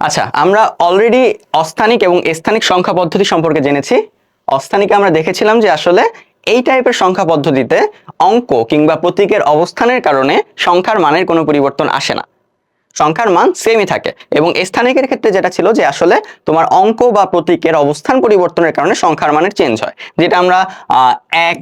আচ্ছা আমরা অলরেডি অস্থানিক এবং স্থানিক সংখ্যা পদ্ধতি সম্পর্কে জেনেছি। অস্থানিকে আমরা দেখেছিলাম যে আসলে এই টাইপের সংখ্যা পদ্ধতিতে অঙ্ক কিংবা প্রতীকের অবস্থানের কারণে সংখ্যার মানের কোনো পরিবর্তন আসে না। সংখ্যার মান সেমই থাকে এবং স্থানিকের ক্ষেত্রে যেটা ছিল যে আসলে তোমার অঙ্ক বা প্রতীকের অবস্থান পরিবর্তনের কারণে সংখ্যার মানের চেঞ্জ হয়। যেটা আমরা এক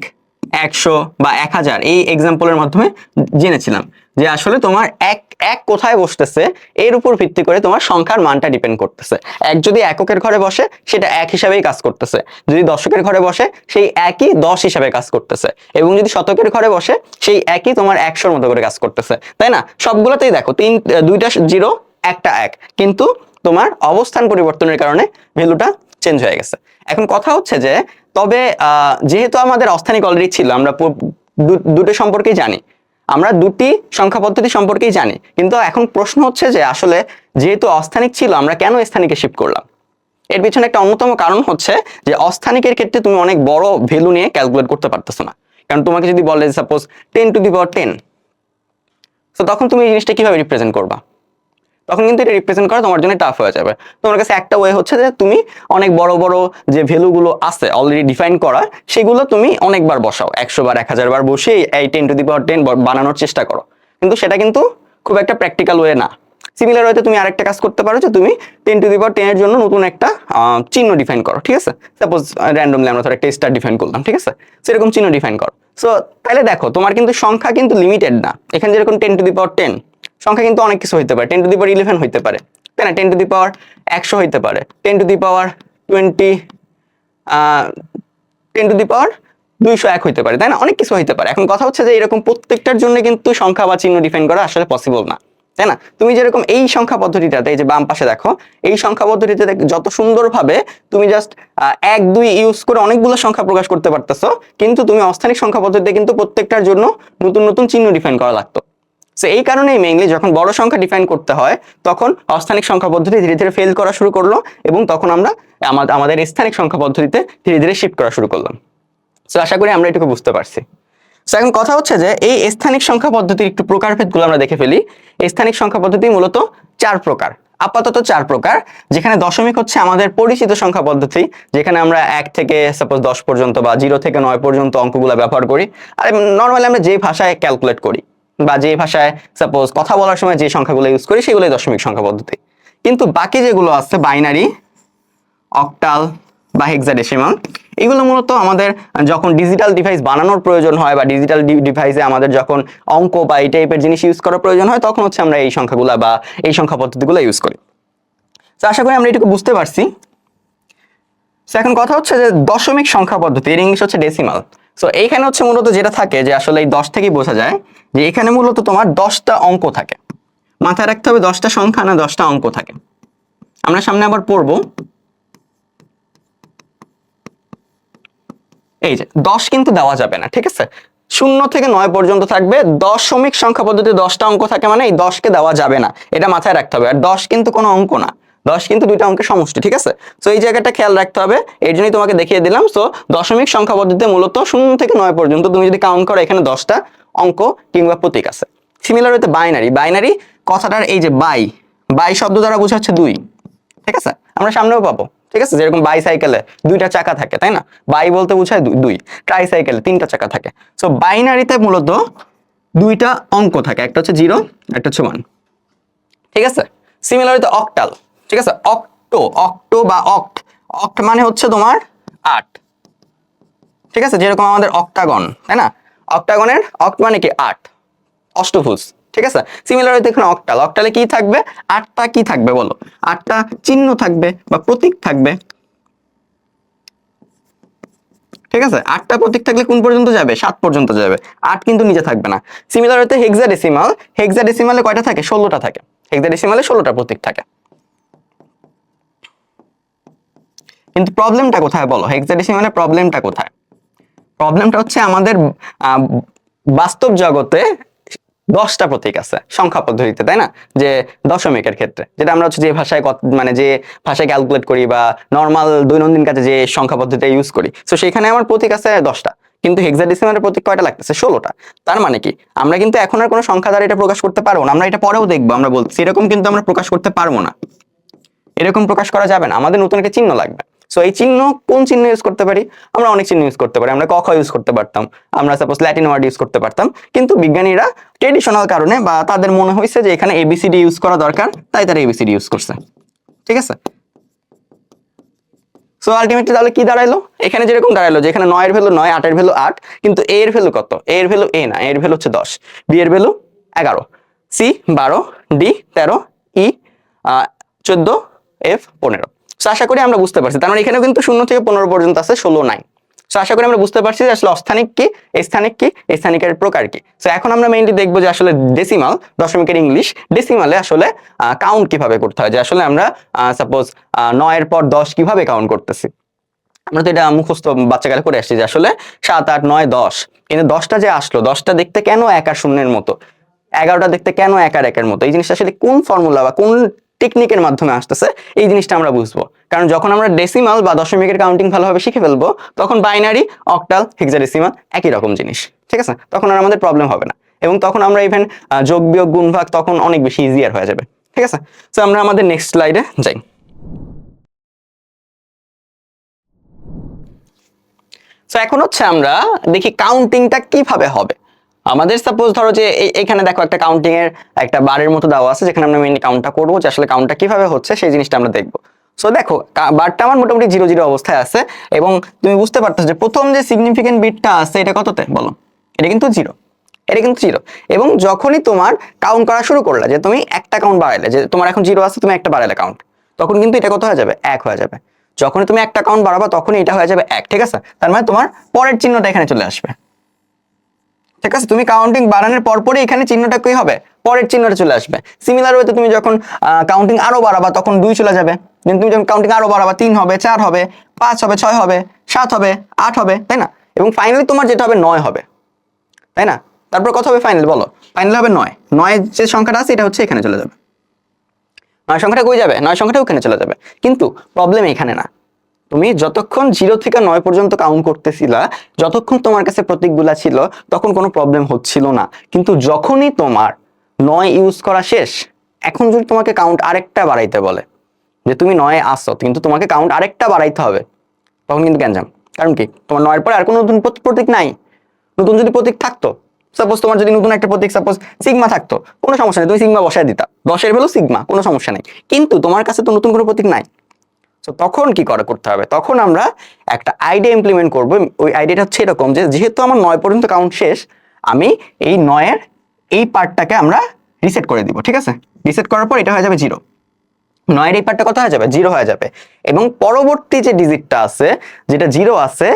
একশো বা এক হাজার এই এক্সাম্পলের মাধ্যমে জেনেছিলাম যে আসলে তোমার এক এক কোথায় বসতেছে, এর উপর ভিত্তি করে তোমার সংখ্যার মানটা ডিপেন্ড করতেছে। এক যদি এককের ঘরে বসে, সেটা এক হিসাবেই কাজ করতেছে। যদি দশকের ঘরে বসে, সেই একই দশ হিসাবে কাজ করতেছে। এবং যদি শতকের ঘরে বসে, সেই একই তোমার একশোর মতো করে কাজ করতেছে। তাই না? সবগুলোতেই দেখো, তিন, দুইটা জিরো, একটা এক। কিন্তু তোমার অবস্থান পরিবর্তনের কারণে ভ্যালুটা চেঞ্জ হয়ে গেছে। এখন কথা হচ্ছে যে, তবে যেহেতু আমাদের অস্থানিক অলরেডি ছিল, আমরা দুটো সম্পর্কেই জানি। আমরা দুটি সংখ্যা পদ্ধতি সম্পর্কেই জানি। কিন্তু এখন প্রশ্ন হচ্ছে যে, আসলে যেহেতু অস্থানিক ছিল, আমরা কেন স্থানিকে শিফট করলাম? এর পিছনে একটা অন্যতম কারণ হচ্ছে যে, অস্থানিকের ক্ষেত্রে তুমি অনেক বড় ভ্যালু নিয়ে ক্যালকুলেট করতে পারতেছো না। কারণ তোমাকে যদি বলে suppose ten to the power ten তো তখন তুমি এই জিনিসটা কীভাবে রিপ্রেজেন্ট করবা? তখন কিন্তু এটা রিপ্রেজেন্ট করা তোমার জন্য টাফ হয়ে যাবে। তোমার কাছে একটা ওয়ে হচ্ছে যে তুমি অনেক বড় বড় যে ভ্যালুগুলো আছে অলরেডি ডিফাইন করা, সেগুলো তুমি অনেকবার বসাও। একশো বার, এক হাজার বার বসে এই ten to the power ten বানানোর চেষ্টা করো। কিন্তু সেটা কিন্তু খুব একটা প্র্যাকটিক্যাল ওয়ে না। সিমিলার ওয়েতে তুমি আরেকটা কাজ করতে পারো যে তুমি টেন টু দি পাওয়ার টেনের জন্য নতুন একটা চিহ্ন ডিফাইন করো, ঠিক আছে? সাপোজ র্যান্ডমলি আমরা ধর একটা স্টার ডিফাইন করলাম, ঠিক আছে? সেরকম চিহ্ন ডিফাইন করো। সো তাহলে দেখো, তোমার কিন্তু সংখ্যা কিন্তু লিমিটেড না। এখানে যেরকম ten to the power ten সংখ্যা কিন্তু অনেক কিছু হইতে পারে। Ten to the power eleven হইতে পারে। তাই না টেন টু দি পাওয়ার একশো হইতে পারে। Ten to the power twenty ten to the power দুইশো এক হইতে পারে, তাই না? অনেক কিছু হইতে পারে। এখন কথা হচ্ছে যে এরকম প্রত্যেকটার জন্য কিন্তু সংখ্যা বা চিহ্ন ডিফাইন করা আসলে পসিবল না, তাই না? তুমি যেরকম এই সংখ্যা পদ্ধতিটাতে এই যে বাম পাশে দেখো, এই সংখ্যা পদ্ধতিতে যত সুন্দরভাবে তুমি জাস্ট এক, দুই ইউজ করে অনেকগুলো সংখ্যা প্রকাশ করতে পারতেছো, কিন্তু তুমি অস্থানিক সংখ্যা পদ্ধতিতে কিন্তু প্রত্যেকটার জন্য নতুন নতুন চিহ্ন ডিফাইন করা লাগতো। সো এই কারণেই মেইনলি যখন বড় সংখ্যা ডিফাইন করতে হয়, তখন অস্থানিক সংখ্যা পদ্ধতি ধীরে ধীরে ফেল করা শুরু করল এবং তখন আমরা আমাদের স্থানিক সংখ্যা পদ্ধতিতে ধীরে ধীরে শিফট করা শুরু করলাম। সো আশা করি আমরা এটুকু বুঝতে পারছি। সো এখন কথা হচ্ছে যে এই স্থানিক সংখ্যা পদ্ধতির একটু প্রকারভেদগুলো আমরা দেখে ফেলি। স্থানিক সংখ্যা পদ্ধতি মূলত চার প্রকার। আপাতত চার প্রকার, যেখানে দশমিক হচ্ছে আমাদের পরিচিত সংখ্যা পদ্ধতি, যেখানে আমরা এক থেকে সাপোজ দশ পর্যন্ত বা জিরো থেকে নয় পর্যন্ত অঙ্কগুলো ব্যবহার করি। আর নর্মালি আমরা যে ভাষায় ক্যালকুলেট করি। বা যে ভাষায় সাপোজ কথা বলার সময় যে সংখ্যাগুলো ইউজ করি, সেগুলোই দশমিক সংখ্যা পদ্ধতি। কিন্তু বাকি যেগুলো আছে বাইনারি অক্টাল বা হেক্সাডেসিমাল এগুলো মূলত আমাদের যখন ডিজিটাল ডিভাইস বানানোর প্রয়োজন হয় বা ডিজিটাল ডিভাইসে আমাদের যখন অঙ্ক বা এই টাইপের জিনিস ইউজ করার প্রয়োজন হয়, তখন হচ্ছে আমরা এই সংখ্যাগুলো বা এই সংখ্যা পদ্ধতিগুলো ইউজ করি। তো আশা করি আমরা এটুকু বুঝতে পারছি। এখন কথা হচ্ছে যে দশমিক সংখ্যা পদ্ধতি, এর ইংলিশ হচ্ছে ডেসিমাল সো এইখানে হচ্ছে মূলত যেটা থাকে যে আসলে এই দশ থেকেই বোঝা যায় যে এখানে মূলত তোমার দশটা অঙ্ক থাকে। মাথায় রাখতে হবে দশটা সংখ্যা না দশটা অঙ্ক থাকে। আমরা সামনে আবার পড়ব। এই যে, দশ কিন্তু দেওয়া যাবে না, ঠিক আছে? শূন্য থেকে নয় পর্যন্ত থাকবে। দশমিক সংখ্যা পদ্ধতি দশটা অঙ্ক থাকে মানে এই দশকে দেওয়া যাবে না। এটা মাথায় রাখতে হবে। আর দশ কিন্তু কোনো অঙ্ক না। দশ কিন্তু দুইটা অঙ্কের সমষ্টি, ঠিক আছে? তো এই জায়গাটা খেয়াল রাখতে হবে। এই জন্যই তোমাকে দেখিয়ে দিলাম। সো দশমিক সংখ্যা পদ্ধতিতে মূলত শূন্য থেকে নয় পর্যন্ত তুমি যদি কাউন্ট করো, এখানে দশটা অঙ্ক কিংবা প্রতীক আছে। সিমিলার হইতে বাইনারি বাইনারি কথাটার এই যে বাই বাই শব্দ দ্বারা বোঝাচ্ছে দুই, ঠিক আছে? আমরা সামনেও পাবো, ঠিক আছে? যেরকম বাইসাইকেলে দুইটা চাকা থাকে, তাই না? বাই বলতে বোঝায় দুই- ট্রাইসাইকেলে তিনটা চাকা থাকে। সো বাইনারিতে মূলত দুইটা অঙ্ক থাকে। একটা হচ্ছে জিরো একটা হচ্ছে ওয়ান ঠিক আছে? সিমিলারিতে অক্টাল ঠিক আছে, অক্টো অক্টো বা অক্ট। অক্ট মানে হচ্ছে তোমার আট। ঠিক আছে, যেরকম আমাদের অক্টাগন, তাই না? অক্টাগনের অক্ট মানে কি? আট। অষ্টভুজ। ঠিক আছে? সিমিলার দেখুন, অক্টাল। অক্টালে কি থাকবে? আটটা কি থাকবে বলো? আটটা চিহ্ন থাকবে বা প্রতীক থাকবে। ঠিক আছে? আটটা প্রতীক থাকলে কোন পর্যন্ত যাবে? সাত পর্যন্ত যাবে। আট কিন্তু নিচে থাকবে না। সিমিলার হতে হেক্সাডেসিমাল হেক্সাডেসিমালে কয়টা থাকে? ষোলোটা থাকে। হেক্সাডেসিমালে ষোলোটা প্রতীক থাকে। কিন্তু প্রবলেমটা কোথায় বলো? হেক্সাডেসিমালে প্রবলেমটা কোথায়? প্রবলেমটা হচ্ছে আমাদের বাস্তব জগতে দশটা প্রতীক আছে, সংখ্যা পদ্ধতিতে, তাই না? যে দশমিকের ক্ষেত্রে, যেটা আমরা হচ্ছে যে ভাষায় মানে যে ভাষায় ক্যালকুলেট করি বা নর্মাল দৈনন্দিন কাজে যে সংখ্যা পদ্ধতি ইউজ করি। তো সেখানে আমার প্রতীক আছে দশটা, কিন্তু হেক্সাডেসিমালের প্রতীক কয়টা লাগতেছে? ষোলোটা। তার মানে কি? আমরা কিন্তু এখন আর কোনো সংখ্যা দ্বারা এটা প্রকাশ করতে পারব না। আমরা এটা পরেও দেখব, আমরা বলছি। এরকম কিন্তু আমরা প্রকাশ করতে পারব না। এরকম প্রকাশ করা যাবে না। আমাদের নতুন একটা চিহ্ন লাগবে। সো এই চিহ্ন কোন চিহ্ন ইউজ করতে পারি? আমরা অনেক চিহ্ন ইউজ করতে পারি। আমরা ক, খ ইউজ করতে পারতাম। আমরা সাপোজ ল্যাটিন ওয়ার্ড ইউজ করতে পারতাম। কিন্তু বিজ্ঞানীরা ট্রেডিশনাল কারণে বা তাদের মনে হয়েছে যে এখানে এবিসিডি ইউজ করা দরকার, তাই তারা এবিসিডি ইউজ করছে। ঠিক আছে? সো আলটিমেটলি তাহলে কি দাঁড়াইলো? এখানে যেরকম দাঁড়াইলো যে এখানে নয়ের ভ্যালু নয়, আটের ভ্যালু আট, কিন্তু এ এর ভ্যালু কত? এ এর ভ্যালু এ না এর ভ্যালু হচ্ছে দশ। বি এর ভ্যালু এগারো। সি বারো ডি তেরো ই চোদ্দ এফ পনেরো। সো আশা করি আমরা বুঝতে পারছি। তার মানে এখানেও কিন্তু শূন্য থেকে পনেরো পর্যন্ত আছে, ষোলো নাই। সো আশা করি আমরা বুঝতে পারছি যে আসলে অস্থানিক কি, স্থানিক কি, স্থানিকের প্রকার কি। সো এখন আমরা মেইনলি দেখব যে আসলে ডেসিমাল দশমিকের ইংলিশ ডেসিমালে আসলে কাউন্ট কীভাবে করতে হয়। যে আসলে আমরা সাপোজ নয়ের পর দশ কীভাবে কাউন্ট করতেছি? আমরা তো এটা মুখস্থ বাচ্চাকালে করে আসছি যে আসলে সাত, আট, নয়, দশ। কিন্তু দশটা যে আসলো, দশটা দেখতে কেন এক আর শূন্যের মতো? এগারোটা দেখতে কেন এক আর একের মতো? এই জিনিসটা আসলে কোন ফর্মুলা বা কোন টেকনিকের মাধ্যমে আসতেছে, এই জিনিসটা আমরা বুঝব। কারণ যখন আমরা ডেসিমাল বা দশমিকের কাউন্টিং ভালোভাবে শিখে ফেলব, তখন বাইনারি অক্টাল হেক্সাডেসিমাল একই রকম জিনিস, ঠিক আছে? তখন আর আমাদের প্রবলেম হবে না। এবং তখন আমরা ইভেন যোগ বিয়োগ, গুণ ভাগ তখন অনেক বেশি ইজিয়ার হয়ে যাবে, ঠিক আছে? তো আমরা আমাদের নেক্সট স্লাইডে যাই। তো এখন হচ্ছে আমরা দেখি কাউন্টিংটা কীভাবে হবে। আমাদের সাপোজ ধরো যে এখানে দেখো একটা কাউন্টিং এর একটা বারের মতো দেওয়া আছে, যেখানে আমরা মেইনলি কাউন্টটা করব যে আসলে কাউন্টটা কীভাবে হচ্ছে, সেই জিনিসটা আমরা দেখব। সো দেখো বারটা আমার মোটামুটি জিরো জিরো অবস্থায় আছে এবং তুমি বুঝতে পারতেছো যে প্রথম যে সিগনিফিকেন্ট বিটটা আছে, এটা কততে? বলো। এটা কিন্তু জিরো এটা কিন্তু জিরো এবং যখনই তোমার কাউন্ট করা শুরু করলে, যে তুমি একটা কাউন্ট বাড়াইলে, যে তোমার এখন জিরো আছে, তুমি একটা বাড়াইলে কাউন্ট তখন কিন্তু এটা কত হয়ে যাবে? এক হয়ে যাবে। যখনই তুমি একটা কাউন্ট বাড়াবা, তখনই এটা হয়ে যাবে এক, ঠিক আছে? তার মানে তোমার পরের চিহ্নটা এখানে চলে আসবে। ঠিক আছে? তুমি কাউন্টিং বাড়ানোর পরপরই এখানে চিহ্নটা কি হবে? পরের চিহ্নটা চলে আসবে। সিমিলার ওয়েতে তুমি যখন কাউন্টিং আরও বাড়াবা, তখন দুই চলে যাবে। Then তুমি যখন কাউন্টিং আরও বাড়াবা, তিন হবে, চার হবে, পাঁচ হবে, ছয় হবে, সাত হবে, আট হবে, তাই না? এবং ফাইনালি তোমার যেটা হবে, নয় হবে। তাই না? তারপর কত হবে ফাইনাল বলো। ফাইনাল হবে নয়। নয় যে সংখ্যাটা আছে, এটা হচ্ছে এখানে চলে যাবে। নয় সংখ্যাটা কই যাবে? নয় সংখ্যাটা ওখানে চলে যাবে। কিন্তু প্রবলেম এখানে না। তুমি যতক্ষণ জিরো থেকে নয় পর্যন্ত কাউন্ট করতেছিলা, যতক্ষণ তোমার কাছে প্রতীকগুলা ছিল, তখন কোনো প্রবলেম হচ্ছিল না। কিন্তু যখনই তোমার নয় ইউজ করা শেষ, এখন যদি তোমাকে কাউন্ট আরেকটা বাড়াইতে বলে, যে তুমি নয়ে আসছো কিন্তু তোমাকে কাউন্ট আরেকটা বাড়াইতে হবে, তখন কিন্তু গ্যাঞ্জাম। কারণ কি? তোমার নয়ের পরে আর কোনো নতুন প্রতীক নাই। নতুন যদি প্রতীক থাকতো সাপোজ তোমার যদি নতুন একটা প্রতীক সাপোজ সিগমা থাকতো, কোনো সমস্যা নেই, তুমি সিগমা বসায় দিতা। দশের ভ্যালু সিগমা কোনো সমস্যা নেই। কিন্তু তোমার কাছে তো নতুন কোনো প্রতীক নাই। তো তখন কি করে করতে হবে? তখন আমরা একটা আইডিয়া ইমপ্লিমেন্ট করব। ওই আইডিয়াটা হচ্ছে এরকম যে, যেহেতু আমার নয় পর্যন্ত কাউন্ট শেষ, আমি এই নয়ের এই পার্টটাকে আমরা রিসেট করে দিব, ঠিক আছে? রিসেট করার পর এটা হয়ে যাবে জিরো নয়ের এই পার্টটা কত হয়ে যাবে? জিরো হয়ে যাবে। এবং পরবর্তী যে ডিজিটটা আছে, যেটা জিরো আছে,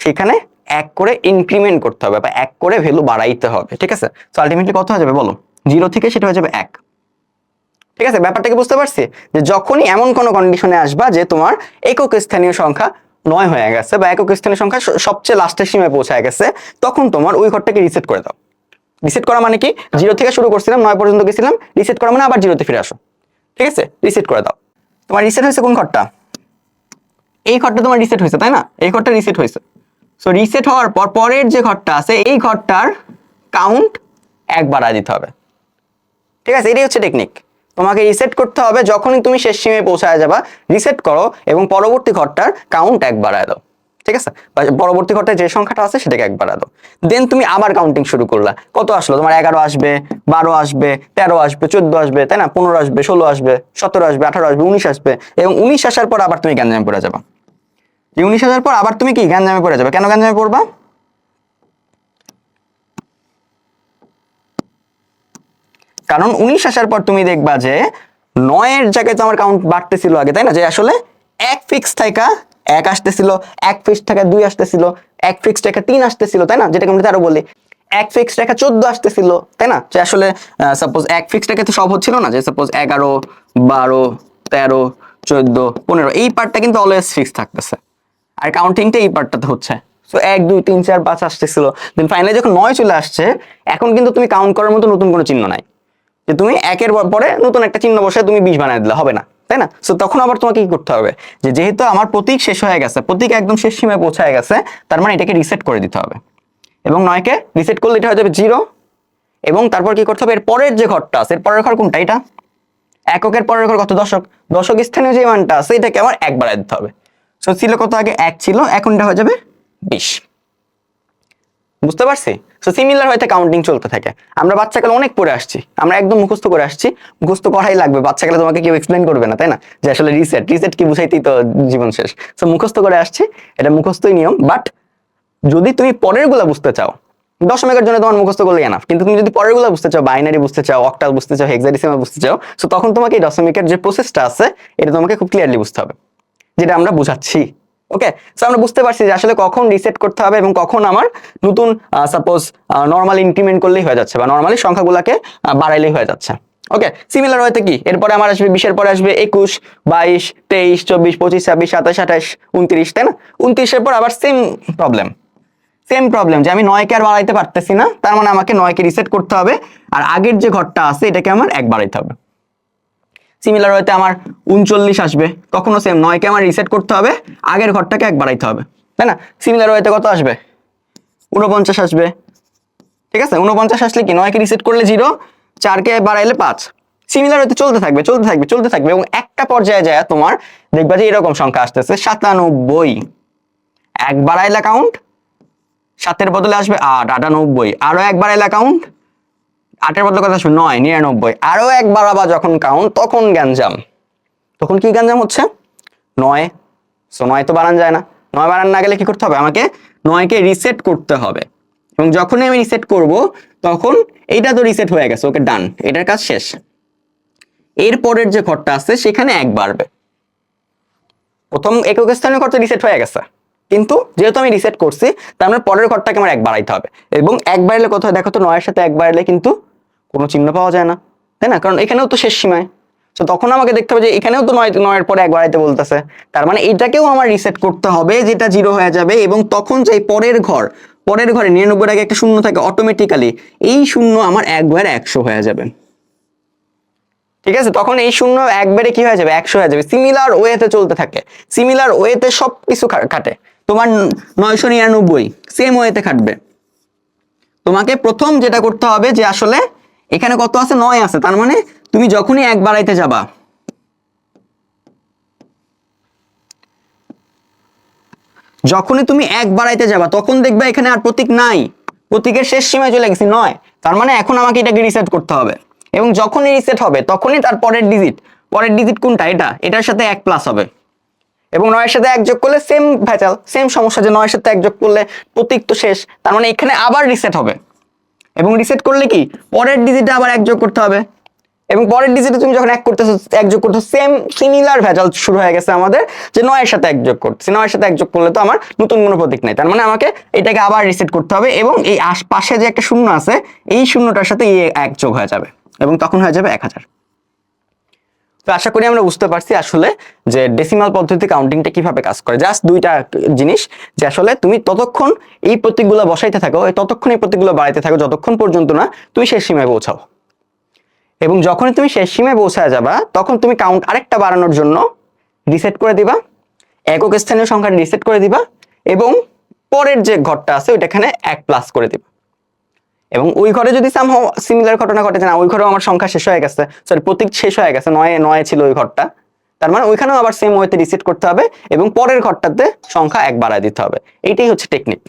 সেখানে এক করে ইনক্রিমেন্ট করতে হবে বা এক করে ভ্যালু বাড়াইতে হবে, ঠিক আছে? তো আলটিমেটলি কত হয়ে যাবে বলো? জিরো থেকে সেটা হয়ে যাবে এক। ঠিক আছে ব্যাপারটা কি বুঝতে পারছি? যে যখনই এমন কোনো কন্ডিশনে আসবা যে তোমার একক স্থানীয় সংখ্যা নয় হয়ে গেছে বা একক স্থানীয় সংখ্যা সবচেয়ে লাস্টের সীমায় পৌঁছায় গেছে, তখন তোমার ওই ঘরটাকে রিসেট করে দাও। রিসেট করা মানে কি? জিরো থেকে শুরু করছিলাম, নয় পর্যন্ত গেছিলাম রিসেট করা মানে আবার জিরোতে ফিরে আসো। ঠিক আছে? রিসেট করে দাও। তোমার রিসেট হয়েছে কোন ঘরটা? এই ঘরটা তোমার রিসেট হয়েছে, তাই না? এই ঘরটা রিসেট হয়েছে। সো রিসেট হওয়ার পর পরের যে ঘরটা আছে, এই ঘরটার কাউন্ট এক বাড়ায় দিতে হবে। ঠিক আছে? এটাই হচ্ছে টেকনিক তোমাকে রিসেট করতে হবে যখনই তুমি শেষ সীমায় পৌঁছায় যাবা। রিসেট করো এবং পরবর্তী ঘরটার কাউন্ট এক বাড়ায় দাও। ঠিক আছে? পরবর্তী ঘরটায় যে সংখ্যাটা আছে সেটাকে এক বাড়ায় দাও। দেন তুমি আবার কাউন্টিং শুরু করলা। কত আসলো? তোমার এগারো আসবে, বারো আসবে, তেরো আসবে, চোদ্দ আসবে, তাই না? পনেরো আসবে, ষোলো আসবে, সতেরো আসবে, আঠারো আসবে, উনিশ আসবে এবং উনিশ আসার পর আবার তুমি গ্যাঞ্জামে পড়ে যাবা। উনিশ হাজার পর আবার তুমি কি? গ্যাঞ্জামে পড়ে যাবে। কেন গ্যাঞ্জামে পড়বা? কারণ উনিশ আসার পর তুমি দেখবা যে নয়ের জায়গায় তো আমার কাউন্ট বাড়তেছিল আগে, তাই না? যে আসলে এক ফিক্স থাকা এক আসতেছিল, এক ফিক্স টাকা দুই আসতেছিল, এক ফিক্স টাকা তিন আসতেছিল, তাই না? যেটাকে আমরা তেরো বলি। এক ফিক্স টাকা চোদ্দ আসতেছিল, তাই না? যে আসলে সাপোজ এক ফিক্স টাকা তো সব হচ্ছিল না, যে সাপোজ এগারো, বারো, তেরো, চোদ্দ, পনেরো, এই পার্টটা কিন্তু অলওয়েজ ফিক্স থাকতেছে। আর কাউন্টিংটা এই পার্টটাতে হচ্ছে। সো এক, দুই, তিন, চার, পাঁচ আসতেছিল। দেন ফাইনালি যখন নয় চলে আসছে, এখন কিন্তু তুমি কাউন্ট করার মতো নতুন কোনো চিহ্ন নাই। যে তুমি একের পর- নতুন একটা চিহ্ন বসে তুমি বিষ বানায় দিলে, হবে না, তাই না? সো তখন আবার তোমাকে কি করতে হবে? যে যেহেতু আমার প্রতীক শেষ হয়ে গেছে, প্রতীক একদম শেষ সীমায় পৌঁছায় গেছে, তার মানে এটাকে রিসেট করে দিতে হবে। এবং নয়কে রিসেট করলে এটা হয়ে যাবে জিরো এবং তারপর কি করতে হবে? এর পরের যে ঘরটা আছে, এর পরের ঘর কোনটা এটা? এককের পরের ঘর কত? দশক। দশক স্থানীয় যে মানটা আছে, এটাকে আমার এক বাড়ায় দিতে হবে। সো ছিল কত আগে? এক ছিল, এখন এটা হয়ে যাবে বিশ। বুঝতে পারছি? সো সিমিলার হয়তো কাউন্টিং চলতে থাকে। আমরা বাচ্চাকালে অনেক পড়ে আসছি। আমরা একদম মুখস্থ করে আসছি। মুখস্থ করাই লাগবে। বাচ্চাকালে তোমাকে কেউ এক্সপ্লেন করবে না, তাই না? যে আসলে রিসেট রিসেট কি বুঝাইতেই তো জীবন শেষ। সো মুখস্থ করে আসছি। এটা মুখস্থই নিয়ম। বাট যদি তুমি পরেরগুলা বুঝতে চাও দশমিকের জন্য তোমার মুখস্থ করলে এনাফ কিন্তু তুমি যদি পরেরগুলা বুঝতে চাও বাইনারি বুঝতে চাও অক্টাল বুঝতে চাও হেক্সাডেসিমাল বুঝতে চাও সো তখন তোমাকে এই দশমিকের যে প্রসেসটা আছে, এটা তোমাকে খুব ক্লিয়ারলি বুঝতে হবে। যেটা আমরা বুঝাচ্ছি। ওকে সো আমরা বুঝতে পারছি যে আসলে কখন রিসেট করতে হবে এবং কখন আমার নতুন সাপোজ নর্মাল ইনক্রিমেন্ট করলেই হয়ে যাচ্ছে বা নর্মালি সংখ্যাগুলোকে বাড়াইলেই হয়ে যাচ্ছে। ওকে সিমিলার হয়তো কি? এরপরে আমার আসবে, বিশের পরে আসবে একুশ, বাইশ, তেইশ, চব্বিশ, পঁচিশ, ছাব্বিশ, সাতাশ, আঠাশ, উনত্রিশ, তাই না? উনত্রিশের পর আবার সেম প্রবলেম সেম প্রবলেম যে আমি নয়কে আর বাড়াইতে পারতেছি না, তার মানে আমাকে নয়কে রিসেট করতে হবে, আর আগের যে ঘরটা আছে, এটাকে আমার এক বাড়াইতে হবে। সিমিলার হয়তো আমার উনচল্লিশ আসবে। কখনো সেম নয়কে আমার রিসেট করতে হবে, আগের ঘরটাকে এক বাড়াইতে হবে। তাই না? সিমিলার হয়তো কত আসবে? উনপঞ্চাশ আসবে। ঠিক আছে? উনপঞ্চাশ আসলে কি? নয়কে রিসেট করলে জিরো চারকে বাড়াইলে পাঁচ। সিমিলার হয়তো চলতে থাকবে চলতে থাকবে চলতে থাকবে এবং একটা পর্যায়ে যায় তোমার, দেখবা যে এরকম সংখ্যা আসতেছে, সাতানব্বই। এক বাড়াইলে কাউন্ট সাতের বদলে আসবে আট, আটানব্বই। আরও এক বাড়াইলে কাউন্ট আটের বদলে কথা আসবে নয়, নিরানব্বই। আরও এক বাড়াবা যখন কাউন্ট তখন গ্যাঞ্জাম। তখন কি গ্যাঞ্জাম হচ্ছে? নয়। সো নয় তো বাড়ান যায় না। নয় বাড়ান না গেলে কি করতে হবে? আমাকে নয়কে রিসেট করতে হবে। এবং যখনই আমি রিসেট করব, তখন এইটা তো রিসেট হয়ে গেছে, ওকে ডান এটার কাজ শেষ। এর পরের যে ঘরটা আছে, সেখানে এক বাড়বে। প্রথম একক স্থানীয় ঘরটা রিসেট হয়ে গেছে। কিন্তু যেহেতু আমি রিসেট করছি, তার মানে পরের ঘরটাকে আমার এক বাড়াইতে হবে। এবং এক বাড়লে কোথায় দেখো তো, নয়ের সাথে এক বাড়লে কিন্তু কোনো চিহ্ন পাওয়া যায় না, তাই না? কারণ এখানেও তো শেষ সীমায়। তো তখন আমাকে দেখতে হবে যে এখানেও তো নয়, নয়ের পরে এক বাড়াইতে বলতেছে। তার মানে এটাকেও আমার রিসেট করতে হবে, যেটা জিরো হয়ে যাবে এবং তখন যে পরের ঘর, পরের ঘরে নিরানব্বই আগে একটা শূন্য থাকে অটোমেটিক্যালি এই শূন্য আমার একবার একশো হয়ে যাবে। ঠিক আছে? তখন এই শূন্য একবারে কি হয়ে যাবে? একশো হয়ে যাবে। সিমিলার ওয়েতে চলতে থাকে। সিমিলার ওয়েতে সব কিছু খাটে। তোমার নয়শো নিরানব্বই সেম ওয়েতে খাটবে। তোমাকে প্রথম যেটা করতে হবে যে আসলে এখানে কত আছে? নয় আছে। তার মানে তুমি যখনই এক বাড়াইতে যাবা, যখনই তুমি এক বাড়াইতে যাবা, তখন দেখবে এখানে আর প্রতীক নাই। প্রতীকের শেষ সীমায় চলে গেছি, নয়। তার মানে এখন আমাকে এটাকে রিসেট করতে হবে। এবং যখনই রিসেট হবে, তখনই তার পরের ডিজিট পরের ডিজিট কোনটা? এটা। এটার সাথে এক প্লাস হবে। এবং নয়ের সাথে এক যোগ করলে সেম ভেজাল সেম সমস্যা যে নয়ের সাথে এক যোগ করলে প্রতীক তো শেষ। তার মানে এখানে আবার রিসেট হবে। এবং রিসেট করলে কি? পরের ডিজিটটা আবার একযোগ করতে হবে। এবং পরের ডিজিটে তুমি যখন এক করতেছো একযোগ করতেছো সেম সিমিলার ভেজাল শুরু হয়ে গেছে আমাদের যে নয়ের সাথে একযোগ করতেছি। নয়ের সাথে একযোগ করলে তো আমার নতুন কোনো প্রতীক নেই। তার মানে আমাকে এটাকে আবার রিসেট করতে হবে এবং এই আশপাশে যে একটা শূন্য আছে, এই শূন্যটার সাথে এই একযোগ হয়ে যাবে এবং তখন হয়ে যাবে এক হাজার। তো আশা করি আমরা বুঝতে পারছি আসলে যে ডেসিমাল পদ্ধতি কাউন্টিংটা কীভাবে কাজ করে। জাস্ট দুইটা জিনিস যে আসলে তুমি ততক্ষণ এই প্রতীকগুলো বসাইতে থাকো ততক্ষণ এই প্রতীকগুলো বাড়াইতে থাকো, যতক্ষণ পর্যন্ত না তুমি শেষ সীমায় পৌঁছাও। এবং যখনই তুমি শেষ সীমায় পৌঁছায় যাবা, তখন তুমি কাউন্ট আরেকটা বাড়ানোর জন্য রিসেট করে দিবা, একক স্থানীয় সংখ্যা রিসেট করে দিবা, এবং পরের যে ঘরটা আছে ওইটা এখানে এক প্লাস করে দিবা। এবং ওই ঘরে যদি সামহাও সিমিলার ঘটনা ঘটে না, ওই ঘরেও আমার সংখ্যা শেষ হয়ে গেছে সরি প্রতীক শেষ হয়ে গেছে, নয় নয় ছিল ওই ঘরটা, তার মানে ওইখানেও আবার সেম ওয়েতে রিসেট করতে হবে এবং পরের ঘরটাতে সংখ্যা এক বাড়ায় দিতে হবে। এইটাই হচ্ছে টেকনিক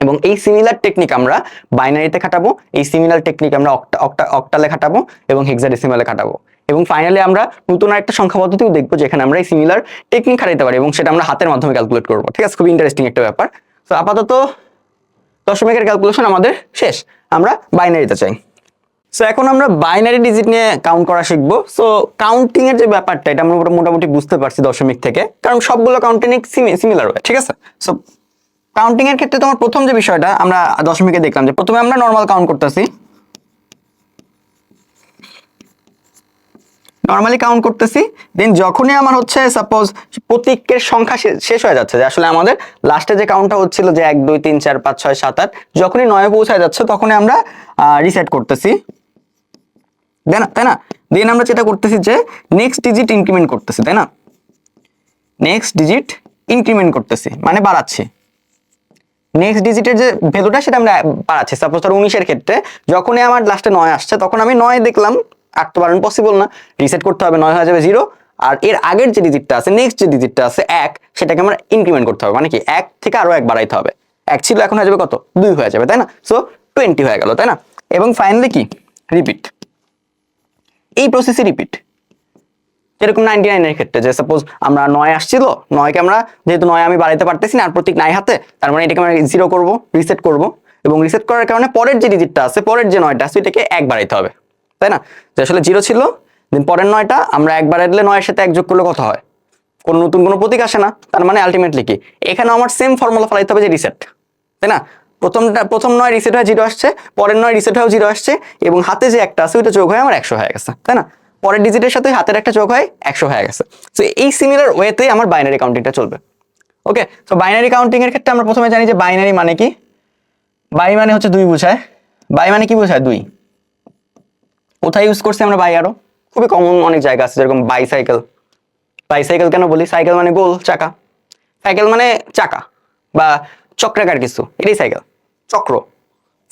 এবং এই সিমিলার টেকনিক আমরা বাইনারিতে খাটাবো, এই সিমিলার টেকনিক আমরা অক্টা অক্টা অক্টালে খাটাবো এবং হেক্সাডেসিমালে খাটাবো। এবং ফাইনালি আমরা নতুন একটা সংখ্যা পদ্ধতিও দেখব, যেখানে আমরা এই সিমিলার টেকনিক খাটাইতে পারি এবং সেটা আমরা হাতের মাধ্যমে ক্যালকুলেট করব। ঠিক আছে? খুব ইন্টারেস্টিং একটা ব্যাপার। তো আপাতত দশমিকের ক্যালকুলেশন আমাদের শেষ। আমরা বাইনারিতে চাই। সো এখন আমরা বাইনারি ডিজিট নিয়ে কাউন্ট করা শিখব। সো কাউন্টিংয়ের যে ব্যাপারটা, এটা আমরা মোটামুটি বুঝতে পারছি দশমিক থেকে। কারণ সবগুলো কাউন্টিং সিমিলার হয়, ঠিক আছে? সো কাউন্টিং এর ক্ষেত্রে তোমার প্রথম যে বিষয়টা, আমরা দশমিকে দেখলাম যে প্রথমে আমরা নর্মাল কাউন্ট করতেছি। নর্মালি কাউন্ট করতেছি দেন যখনই আমার হচ্ছে সাপোজ প্রতীকের সংখ্যা শেষ হয়ে যাচ্ছে, যে আসলে আমাদের লাস্টে যে কাউন্টটা হচ্ছিল যে এক, দুই, তিন, চার, পাঁচ, ছয়, সাত, আট, যখনই নয় পৌঁছায় যাচ্ছে, তখনই আমরা রিসেট করতেছি। তাই না? তাই না? দেন আমরা যেটা করতেছি যে নেক্সট ডিজিট ইনক্রিমেন্ট করতেছি, তাই না? নেক্সট ডিজিট ইনক্রিমেন্ট করতেছি মানে বাড়াচ্ছি। নেক্সট ডিজিটের যে ভ্যালুটা সেটা আমরা বাড়াচ্ছি। সাপোজ ধরো উনিশের ক্ষেত্রে, যখনই আমার লাস্টে নয় আসছে, তখন আমি নয় দেখলাম আট বাড়ানো পসিবল না। রিসেট করতে হবে নয় হয়ে যাবে জিরো আর এর আগের যে ডিজিটটা আছে নেক্সট যে ডিজিটটা আছে, এক, সেটাকে আমরা ইনক্রিমেন্ট করতে হবে। মানে কি, এক থেকে আরও এক বাড়াইতে হবে। এক ছিল, এখন হয়ে যাবে কত? দুই হয়ে যাবে, তাই না? সো টোয়েন্টি হয়ে গেল, তাই না? এবং ফাইনালি কি? রিপিট এই প্রসেসে রিপিট যেরকম নাইনটি নাইনের ক্ষেত্রে, যে সাপোজ আমরা নয় আসছিল, নয়কে আমরা যেহেতু নয় আমি বাড়াইতে পারতেছি না, আর প্রতীক নাই হাতে, তার মানে এটাকে আমরা জিরো করব রিসেট করব। এবং রিসেট করার কারণে পরের যে ডিজিটটা আছে, পরের যে নয়টা আছে এটাকে এক বাড়াইতে হবে। তাই না? যে আসলে জিরো ছিল, দেন পরের নয়টা আমরা একবার দিলে নয়ের সাথে এক যোগ করলে কত হয়। কোনো নতুন কোনো প্রতীক আসে না, তার মানে আলটিমেটলি কি? এখানে আমার সেম ফর্মুলা ফলাইতে হবে যে রিসেট তাই না? প্রথমটা, প্রথম নয় রিসেট হয়ে জিরো আসছে, পরের নয় রিসেট হয়েও জিরো আসছে, এবং হাতে যে একটা আছে, ওইটা যোগ হয়ে আমার একশো হয়ে গেছে, তাই না? পরের ডিজিটের সাথে হাতের একটা যোগ হয়, একশো হয়ে গেছে। তো এই সিমিলার ওয়েতেই আমার বাইনারি কাউন্টিংটা চলবে। ওকে তো বাইনারি কাউন্টিং এর ক্ষেত্রে আমরা প্রথমে জানি যে বাইনারি মানে কি? বাই মানে হচ্ছে দুই বোঝায়। বাই মানে কি বোঝায়? দুই। কোথায় ইউজ করছি আমরা বাই আরও? খুবই কমন অনেক জায়গা আছে, যেরকম বাইসাইকেল বাইসাইকেল কেন বলি? সাইকেল মানে গোল, চাকা। সাইকেল মানে চাকা বা চক্রাকার কিছু, এটাই সাইকেল চক্র।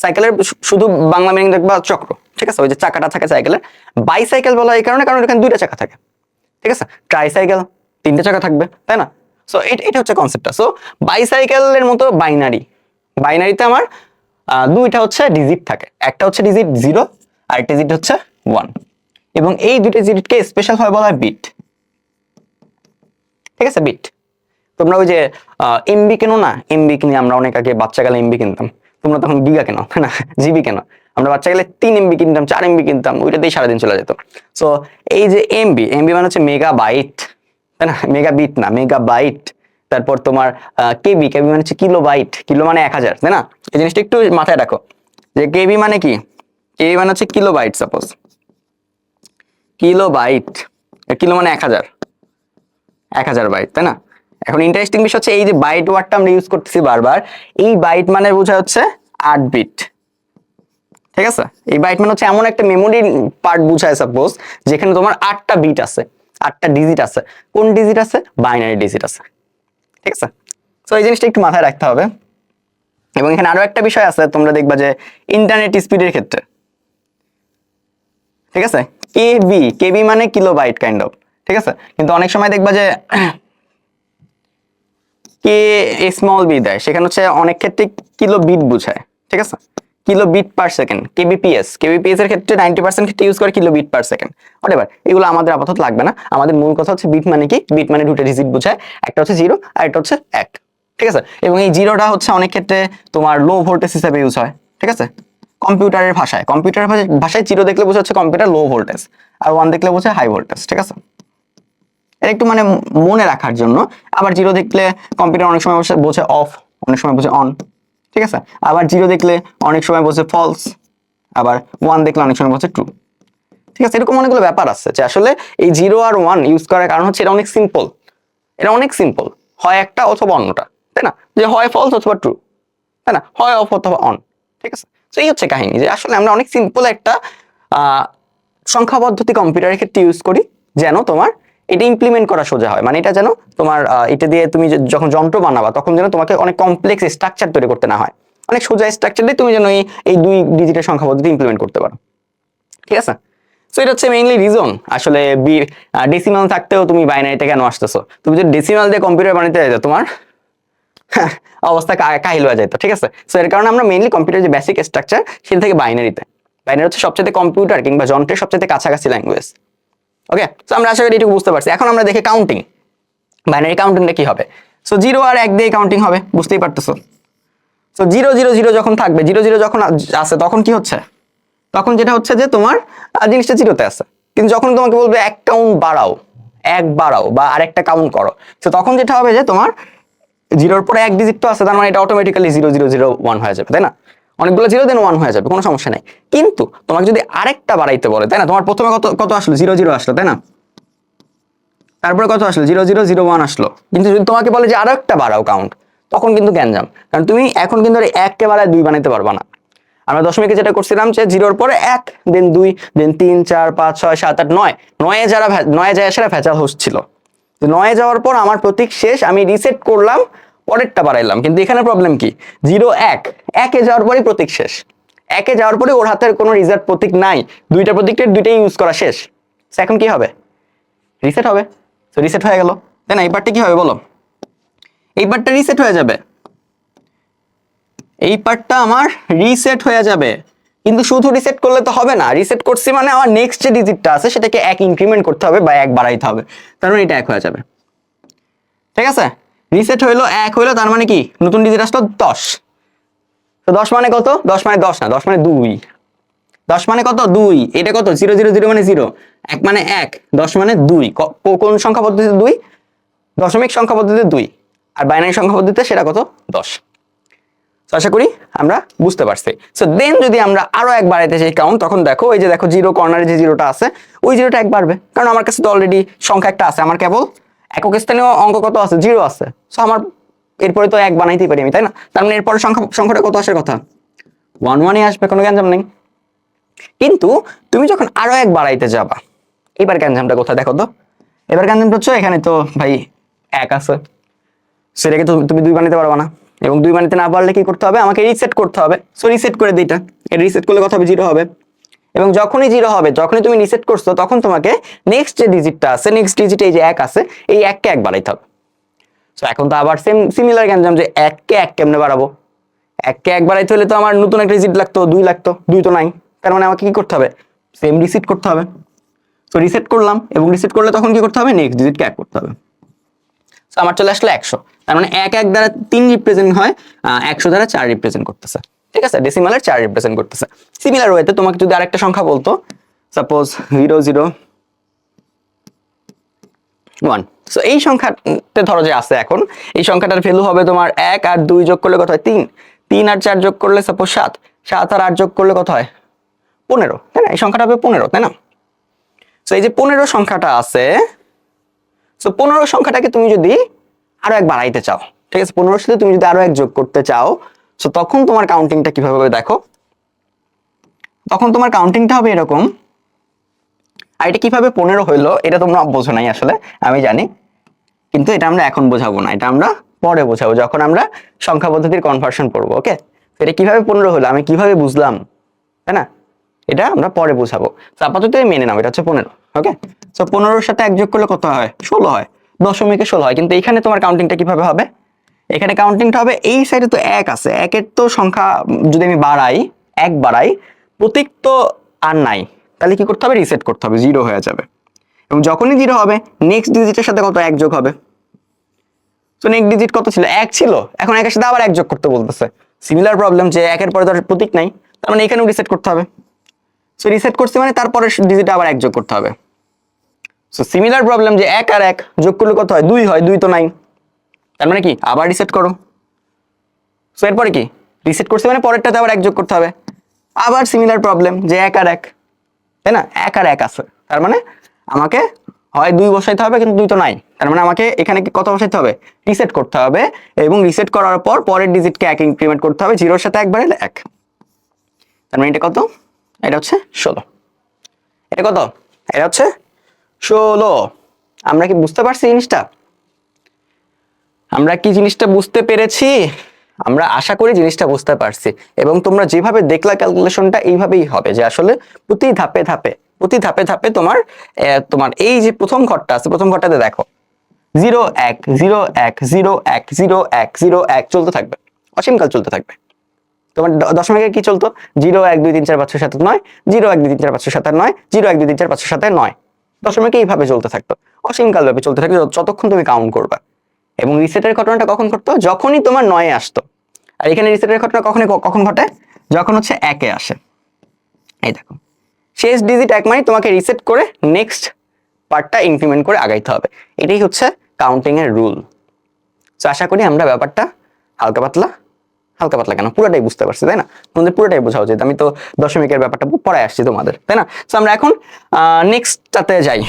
সাইকেলের শুধু বাংলা মিনিং দেখবা চক্র, ঠিক আছে? ওই যে চাকাটা থাকে সাইকেলের বাইসাইকেল বলা এই কারণে, কারণ এখানে দুইটা চাকা থাকে, ঠিক আছে? ট্রাইসাইকেল তিনটে চাকা থাকবে, তাই না? সো এটা এটা হচ্ছে কনসেপ্টটা সো বাইসাইকেলের মতো বাইনারি বাইনারিতে আমার দুইটা হচ্ছে ডিজিট থাকে। একটা হচ্ছে ডিজিট জিরো আর একটা ডিজিট হচ্ছে ওয়ান এবং এই দুইটা ডিজিটকে স্পেশাল ভাবে বলা হয় বিট ঠিক আছে বিট তোমরা ওই যে এমবি কেনো না? এমবি কিনে আমরা অনেক আগে বাচ্চাকালে এমবি কিনতাম। তোমরা তখন গিগা কেন? না জিবি কেন? আমরা বাচ্চাকালে তিন এমবি কিনতাম, চার এমবি কিনতাম, ওইটাতেই সারাদিন চলে যেত। সো এই যে এমবি এমবি মানে হচ্ছে মেগা বাইট তাই না? মেগা বিট না মেগা বাইট তারপর তোমার কেবি কেবি মানে হচ্ছে কিলো বাইট কিলো মানে এক হাজার, তাই না? এই জিনিসটা একটু মাথায় রাখো। যে কেবি মানে কি? কেবি মানে হচ্ছে kilo byte suppose kilobyte kilo মানে এক হাজার। এক হাজার বাইট তাই না? এখন ইন্টারেস্টিং বিষয় হচ্ছে এই যে বাইট ওয়ার্ডটা আমরা ইউজ করতেছি বারবার, এই বাইট মানে বোঝা হচ্ছে আট বিট ঠিক আছে? এই বাইট মানে হচ্ছে এমন একটা মেমোরি পার্ট বুঝায় সাপোজ যেখানে তোমার আটটা বিট আছে, আটটা ডিজিট আছে। কোন ডিজিট আছে? বাইনারি ডিজিট আছে। ঠিক আছে? তো এই জিনিসটা একটু মাথায় রাখতে হবে। এবং এখানে আরও একটা বিষয় আছে, তোমরা দেখবা যে ইন্টারনেট স্পিডের ক্ষেত্রে। ঠিক আছে? কেবি কেবি মানে কিলো বাইট কাইন্ড অফ ঠিক আছে? কিন্তু অনেক সময় দেখবা যে কে স্মল বি দেয়। সেখানে হচ্ছে অনেক ক্ষেত্রে কিলো বিট বুঝায়। ঠিক আছে? Kilobit per second kbps. Kbps এর ক্ষেত্রে নাইনটি পার্সেন্ট ক্ষেত্রে ইউজ করে kilo bit per second what এগুলো আমাদের আপাতত লাগবে না। আমাদের মূল কথা হচ্ছে বিট মানে কি? বিট মানে দুটো ডিজিট বোঝায়। একটা হচ্ছে জিরো আর একটা হচ্ছে এক। ঠিক আছে? এবং এই জিরোটা হচ্ছে অনেক ক্ষেত্রে তোমার লো ভোল্টেজ হিসেবে ইউজ হয়। ঠিক আছে? কম্পিউটারের ভাষায়। কম্পিউটার ভাষায় জিরো দেখলে বোঝা হচ্ছে কম্পিউটার লো ভোল্টেজ আর ওয়ান দেখলে বোঝা হাই ভোল্টেজ ঠিক আছে? এটা একটু মানে মনে রাখার জন্য। আবার জিরো দেখলে কম্পিউটার অনেক সময় বোঝে অফ অনেক সময় বোঝে অন ঠিক আছে? আবার জিরো দেখলে অনেক সময় বোঝে ফলস আবার ওয়ান দেখলে অনেক সময় বোঝে ট্রু ঠিক আছে? এরকম অনেকগুলো ব্যাপার আছে যে আসলে এই জিরো আর ওয়ান ইউজ করার কারণ হচ্ছে এটা অনেক সিম্পল এটা অনেক সিম্পল হয় একটা অথবা অন্যটা, তাই না? যে হয় ফলস অথবা ট্রু তাই না? হয় অফ অথবা অন ঠিক আছে? তো এই হচ্ছে কাহিনী যে আসলে আমরা অনেক সিম্পল একটা সংখ্যা পদ্ধতি কম্পিউটারের ক্ষেত্রে ইউজ করি যেন তোমার এটা ইমপ্লিমেন্ট করা সোজা হয়। মানে এটা যেন তোমার এটা দিয়ে তুমি যখন যন্ত্র বানাবা তখন যেন তোমাকে অনেক কমপ্লেক্স স্ট্রাকচার তৈরি করতে না হয়। অনেক সোজা স্ট্রাকচার দিয়ে তুমি যেন এই এই দুই ডিজিটের সংখ্যা পদ্ধতি ইমপ্লিমেন্ট করতে পারো। ঠিক আছে? সো এটা হচ্ছে মেইনলি রিজন আসলে বি ডেসিমাল থাকতেও তুমি বাইনারিতে কেন আসতেছো? তুমি যদি ডেসিমাল দিয়ে কম্পিউটার বানাতে যাইতো তোমার অবস্থা কাহিল হয়ে যেত ঠিক আছে? সো এর কারণে আমরা মেইনলি কম্পিউটার যে বেসিক স্ট্রাকচার সেটা থেকে বাইনারিতে বাইনারি হচ্ছে সবচেয়ে কম্পিউটার কিংবা যন্ত্রের সবচেয়ে কাছাকাছি ল্যাঙ্গুয়েজ ওকে তো আমরা আশা করি এটুকু বুঝতে পারছি। এখন আমরা দেখি কাউন্টিং বাইনারি কাউন্টিংটা কি হবে? সো জিরো আর এক দিয়ে কাউন্টিং হবে, বুঝতেই পারতেছো? সো জিরো জিরো জিরো যখন থাকবে জিরো জিরো যখন আসে, তখন কি হচ্ছে? তখন যেটা হচ্ছে যে তোমার জিনিসটা জিরোতে আছে কিন্তু যখন তোমাকে বলবে এক কাউন্ট বাড়াও, এক বাড়াও বা আরেকটা কাউন্ট করো, তো তখন যেটা হবে যে তোমার জিরোর পরে এক ডিজিট তো আছে, তার মানে এটা automatically zero zero zero one হয়ে যাবে, তাই না? অনেকগুলো জিরো দেন ওয়ান হয়ে যাবে, কোনো সমস্যা নেই। কিন্তু তোমাকে যদি আরেকটা বাড়াইতে বলে, তাই না? তোমার প্রথমে কত কত আসলো? জিরো জিরো আসলো, তাই না? তারপরে কত আসলো? জিরো জিরো জিরো ওয়ান আসলো। কিন্তু যদি তোমাকে বলে যে আরও একটা বাড়াও কাউন্ট তখন কিন্তু গ্যাঞ্জাম। কারণ তুমি এখন কিন্তু এককে বাড়ায় দুই বানাইতে পারবা না। আমরা দশমিকে যেটা করছিলাম যে জিরোর পরে এক দেন দুই দেন তিন, চার, পাঁচ, ছয়, সাত, আট, নয়। নয়ে যারা নয়ে যায় সেরা ভেজাল হচ্ছিল নয়ে যাওয়ার পর আমার প্রতীক শেষ, আমি রিসেট করলাম পরেরটা বাড়াইলাম, কিন্তু এখানে প্রবলেম কি? জিরো, এক। একে যাওয়ার পরই প্রতীক শেষ। একে যাওয়ার পরে ওর হাতের কোনো রিজার্ভ প্রতীক নাই। দুইটা প্রতীকের দুইটাই ইউজ করা শেষ। এখন কি হবে? রিসেট হবে। তো রিসেট হয়ে গেল। তাই না? এই পার্টটা কি হবে বলো? এই পার্টটা রিসেট হয়ে যাবে। এই পার্টটা আমার রিসেট হয়ে যাবে। কিন্তু শুধু রিসেট করলে তো হবে না। রিসেট করছি মানে আমার নেক্সট যে ডিজিটটা আছে, সেটাকে এক ইনক্রিমেন্ট করতে হবে বা এক বাড়াইতে হবে। তার মানে এটা এক হয়ে যাবে। ঠিক আছে? রিসেট হইল এক হইল, তার মানে কি? নতুন ডিজিট আসলো দশ। তো দশ মানে কত? দশ মানে দশ না, দশ মানে দুই। দশ মানে কত? দুই। এটা কত? জিরো জিরো জিরো মানে জিরো। এক মানে এক, দশ মানে দুই। কোন সংখ্যা পদ্ধতিতে দুই? দশমিক সংখ্যা পদ্ধতিতে দুই। আর বাইনারি সংখ্যা পদ্ধতিতে সেটা কত? দশ। আশা করি আমরা বুঝতে পারছি। সো দেন যদি আমরা আরও এক বাড়াইতে চাই কাউন্ট তখন দেখো ওই যে দেখো জিরো কর্নারে যে জিরোটা আছে, ওই জিরোটা এক বাড়বে। কারণ আমার কাছে তো অলরেডি সংখ্যা একটা আছে, আমার কেবল একক স্থানীয় অঙ্ক কত আছে? জিরো আছে। সো আমার এরপরে তো এক বানাইতেই পারি আমি, তাই না? তার মানে এরপরে সংখ্যা, সংখ্যাটা কত আসার কথা? ওয়ান ওয়ানই আসবে, কোনো গ্যাঞ্জাম নেই। কিন্তু তুমি যখন আরও এক বাড়াইতে যাবা, এবার গ্যাঞ্জামটা কোথায়? দেখো তো। এবার গ্যাঞ্জামটা হচ্ছে এখানে তো ভাই এক আছে। সেটাকে তো তুমি দুই বানাতে পারবে না। এবং দুই বানাতে না পারলে কি করতে হবে? আমাকে রিসেট করতে হবে। সো রিসেট করে দিইটা এটা। রিসেট করলে কত হবে? জিরো হবে। এবং যখনই জিরো হবে, যখনই তুমি রিসেট করছ, তখন তোমাকে নেক্সট যে ডিজিটটা আছে নেক্সট ডিজিট এই যে এক আছে, এই এককে এক বাড়াইতে হবে। সো এখন তো আবার সেম সিমিলার গ্যাঞ্জাম যে এককে এক কেমনে বাড়াবো? এককে এক বাড়াইতে হলে তো আমার নতুন একটা রিসিট লাগতো, দুই লাগতো, দুই তো নাই। তার মানে আমাকে কি করতে হবে? সেম রিসিট করতে হবে। তো রিসেট করলাম এবং রিসেট করলে তখন কি করতে হবে? নেক্সট ডিজিটকে এক করতে হবে। সো আমার চলে আসলো একশো। তার মানে এক এক দ্বারা তিন রিপ্রেজেন্ট হয় একশো দ্বারা চার রিপ্রেজেন্ট করতেছে। ঠিক আছে? ডেসিমালের চার রিপ্রেজেন্ট করতেছে। সিমিলার ওয়েতে তোমাকে যদি আরেকটা সংখ্যা বলতো suppose zero zero one so এই সংখ্যাতে ধরো যে আছে এখন, এই সংখ্যাটার ভ্যালু হবে তোমার এক আর দুই যোগ করলে কত হয়? তিন। তিন আর চার যোগ করলে সাপোজ সাত। সাত আর আট যোগ করলে কত হয়? পনেরো, তাই না? এই সংখ্যাটা হবে পনেরো, তাই না? সো এই যে পনেরো সংখ্যাটা আছে সো পনেরো সংখ্যাটাকে তুমি যদি আরও এক বাড়াইতে চাও, ঠিক আছে? পনেরোর সাথে তুমি যদি আরও এক যোগ করতে চাও সো তখন তোমার কাউন্টিংটা কীভাবে হবে দেখো। তখন তোমার কাউন্টিংটা হবে এরকম। আর এটা কীভাবে পনেরো হইল, এটা তোমরা বোঝো নাই আসলে, আমি জানি। কিন্তু এটা আমরা এখন বোঝাবো না, এটা আমরা পরে বোঝাবো, যখন আমরা সংখ্যা পদ্ধতির কনভার্সন করব ওকে এটা কীভাবে পনেরো হলো, আমি কীভাবে বুঝলাম, তাই না? এটা আমরা পরে বোঝাবো। তো আপাতত মেনে নাও, এটা হচ্ছে পনেরো ওকে তো পনেরোর সাথে এক যোগ করলে কত হয়? ষোলো হয়। দশমিকে ষোলো হয়, কিন্তু এখানে তোমার কাউন্টিংটা কীভাবে হবে? এখানে কাউন্টিংটা হবে, এই সাইডে তো এক আছে, একের তো সংখ্যা যদি আমি বাড়াই, এক বাড়াই, প্রতীক তো আর নাই। তাহলে কি করতে হবে? রিসেট করতে হবে জিরো হয়ে যাবে। এবং যখনই জিরো হবে নেক্সট ডিজিটের সাথে কত? এক যোগ হবে। তো নেক্সট ডিজিট কত ছিল? এক ছিল। এখন একের সাথে আবার এক যোগ করতে বলতেছে। সিমিলার প্রবলেম যে একের পরে তার প্রতীক নাই, তার মানে এখানেও রিসেট করতে হবে। সো রিসেট করছি মানে তারপরে ডিজিট আবার এক যোগ করতে হবে। সো সিমিলার প্রবলেম যে এক আর এক যোগ করলে কত হয়? দুই হয়, দুই তো নাই। তার মানে কি? আবার রিসেট করো। সো এরপরে কি? রিসেট করছি মানে পরেরটাতে আবার এক যোগ করতে হবে। আবার সিমিলার প্রবলেম যে এক আর এক। তাই না? এক আর এক আছে। তার মানে আমাকে হয় দুই বসাইতে হবে, কিন্তু দুই তো নাই। তার মানে আমাকে এখানে কত বসাইতে হবে? রিসেট করতে হবে। এবং রিসেট করার পর পরের ডিজিটকে এক ইনক্রিমেন্ট করতে হবে জিরোর সাথে একবার এক। তার মানে এটা কত? এটা হচ্ছে ষোলো। এটা কত? এটা হচ্ছে ষোলো। আমরা কি বুঝতে পারছি জিনিসটা? আমরা কি জিনিসটা বুঝতে পেরেছি? আমরা আশা করি জিনিসটা বুঝতে পারছি। এবং তোমরা যেভাবে দেখলা ক্যালকুলেশনটা এইভাবেই হবে যে আসলে প্রতি ধাপে ধাপে, প্রতি ধাপে ধাপে তোমার তোমার এই যে প্রথম ঘরটা আছে, প্রথম ঘরটাতে দেখো। জিরো এক জিরো এক জিরো এক জিরো এক জিরো এক চলতে থাকবে। অসীমকাল চলতে থাকবে। তোমার দশমিকে কি চলতো? জিরো এক, দুই, তিন, চার, পাঁচ, ছয়, সাত নয়। জিরো এক, দুই, তিন, চার, পাঁচ, ছয়, সাত নয়। জিরো এক, দুই, তিন, চার, পাঁচ, ছয়, সাত নয়। দশমিকে এইভাবে চলতে থাকতো। অসীমকাল ভাবে চলতে থাকতো যতক্ষণ তুমি কাউন্ট করবা। এবং রিসেটের ঘটনাটা কখন ঘটতো? যখনই তোমার নয়ে আসতো। আর এখানে রিসেটের ঘটনা কখনই কখন ঘটে? যখন হচ্ছে একে আসে। এই দেখো। শেষ ডিজিট এক মানে তোমাকে রিসেট করে নেক্সট পার্টটা ইনক্রিমেন্ট করে আগাইতে হবে। এটাই হচ্ছে কাউন্টিং এর রুল তো আশা করি আমরা ব্যাপারটা হালকা পাতলা হালকা পাতলা কেন? পুরোটাই বুঝতে পারছি, তাই না? তোমাদের পুরোটাই বোঝা উচিত। আমি তো দশমিকের ব্যাপারটা পড়ায় আসছি তোমাদের, তাই না? তো আমরা এখন নেক্সটটাতে যাই।